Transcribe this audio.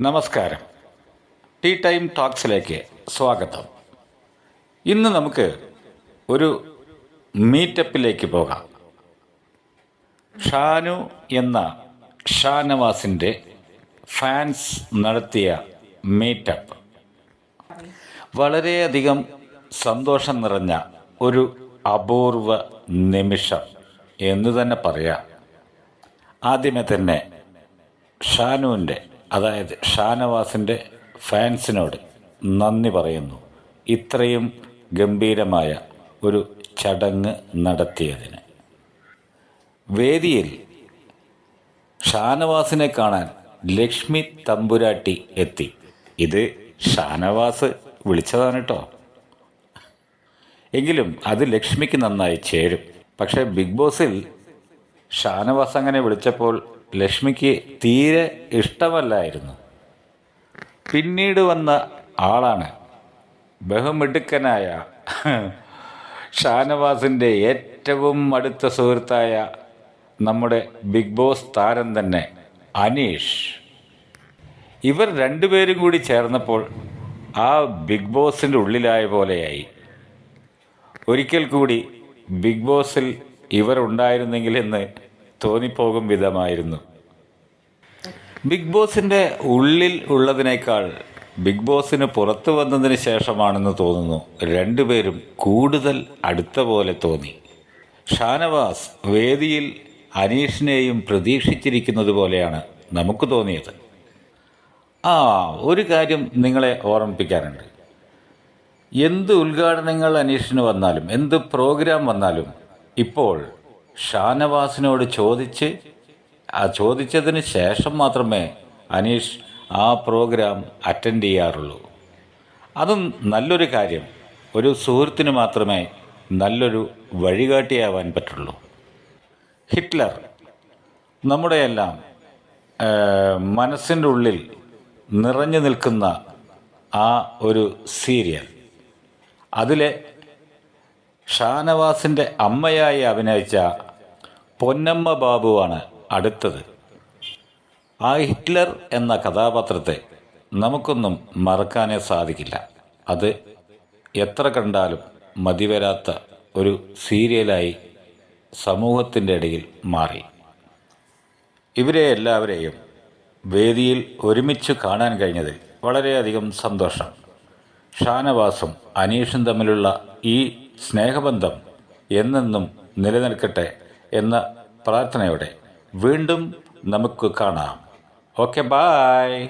നമസ്കാരം. Tea time ടോക്സിലേക്ക് സ്വാഗതം. ഇന്ന് നമുക്ക് ഒരു മീറ്റപ്പിലേക്ക് പോകാം. ഷാനു എന്ന ഷാനവാസിന്റെ ഫാൻസ് നടത്തിയ മീറ്റപ്പ്. വളരെയധികം സന്തോഷം നിറഞ്ഞ ഒരു അപൂർവ നിമിഷം എന്ന് തന്നെ പറയാം. ആദ്യമേ തന്നെ ഷാനുവിന്റെ അതായത് ഷാനവാസിന്റെ ഫാൻസിനോട് നന്ദി പറയുന്നു. ഇത്രയും ഗംഭീരമായ ഒരു ചടങ്ങ് നടത്തിയതിന്. വേദിയിൽ ഷാനവാസിനെ കാണാൻ ലക്ഷ്മി തമ്പുരാട്ടി എത്തി. ഇത് ഷാനവാസ് വിളിച്ചതാണ് കേട്ടോ എങ്കിലും അത് ലക്ഷ്മിക്ക് നന്നായി ചേരും. പക്ഷേ ബിഗ് ബോസിൽ ഷാനവാസ് അങ്ങനെ വിളിച്ചപ്പോൾ ലക്ഷ്മിക്ക് തീരെ ഇഷ്ടമല്ലായിരുന്നു. പിന്നീട് വന്ന ആളാണ് ബഹുമിടുക്കനായ ഷാനവാസിന്റെ ഏറ്റവും അടുത്ത സുഹൃത്തായ നമ്മുടെ ബിഗ് ബോസ് താരം തന്നെ അനീഷ്. ഇവർ രണ്ടുപേരും കൂടി ചേർന്നപ്പോൾ ആ ബിഗ് ബോസിന്റെ ഉള്ളിലായ പോലെയായി. ഒരിക്കൽ കൂടി ബിഗ് ബോസിൽ ഇവർ ഉണ്ടായിരുന്നെങ്കിൽ എന്ന് തോന്നിപ്പോകും വിധമായിരുന്നു. ബിഗ് ബോസിന്റെ ഉള്ളിൽ ഉള്ളതിനേക്കാൾ ബിഗ് ബോസിന് പുറത്തു വന്നതിന് ശേഷമാണെന്ന് തോന്നുന്നു രണ്ടുപേരും കൂടുതൽ അടുത്ത പോലെ തോന്നി. ഷാനവാസ് വേദിയിൽ അനീഷിനെയും പ്രതീക്ഷിച്ചിരിക്കുന്നത് പോലെയാണ് നമുക്ക് തോന്നിയത്. ആ ഒരു കാര്യം നിങ്ങളെ ഓർമ്മിപ്പിക്കാനുണ്ട്. എന്ത് ഉദ്ഘാടനങ്ങൾ അനീഷിന് വന്നാലും എന്ത് പ്രോഗ്രാം വന്നാലും ഇപ്പോൾ ഷാനവാസിനോട് ചോദിച്ച് ആ ചോദിച്ചതിന് ശേഷം മാത്രമേ അനീഷ് ആ പ്രോഗ്രാം അറ്റൻഡ് ചെയ്യാറുള്ളൂ. അതും നല്ലൊരു കാര്യം. ഒരു സുഹൃത്തിന് മാത്രമേ നല്ലൊരു വഴികാട്ടിയാവാൻ പറ്റുള്ളൂ. ഹിറ്റ്ലർ നമ്മുടെയെല്ലാം മനസ്സിന്റെ ഉള്ളിൽ നിറഞ്ഞു നിൽക്കുന്ന ആ ഒരു സീരിയൽ. അതിലെ ഷാനവാസിന്റെ അമ്മയായി അഭിനയിച്ച പൊന്നമ്മ ബാബുവാണ് അടുത്തത്. ആ ഹിറ്റ്ലർ എന്ന കഥാപാത്രത്തെ നമുക്കൊന്നും മറക്കാനേ സാധിക്കില്ല. അത് എത്ര കണ്ടാലും മതിവരാത്ത ഒരു സീരിയലായി സമൂഹത്തിന്റെ ഇടയിൽ മാറി. ഇവരെ എല്ലാവരെയും വേദിയിൽ ഒരുമിച്ച് കാണാൻ കഴിഞ്ഞതിൽ വളരെയധികം സന്തോഷം. ഷാനവാസും അനീഷും തമ്മിലുള്ള ഈ സ്നേഹബന്ധം എന്നെന്നും നിലനിൽക്കട്ടെ എന്ന പ്രാർത്ഥനയോടെ വീണ്ടും നമുക്ക് കാണാം. Okay bye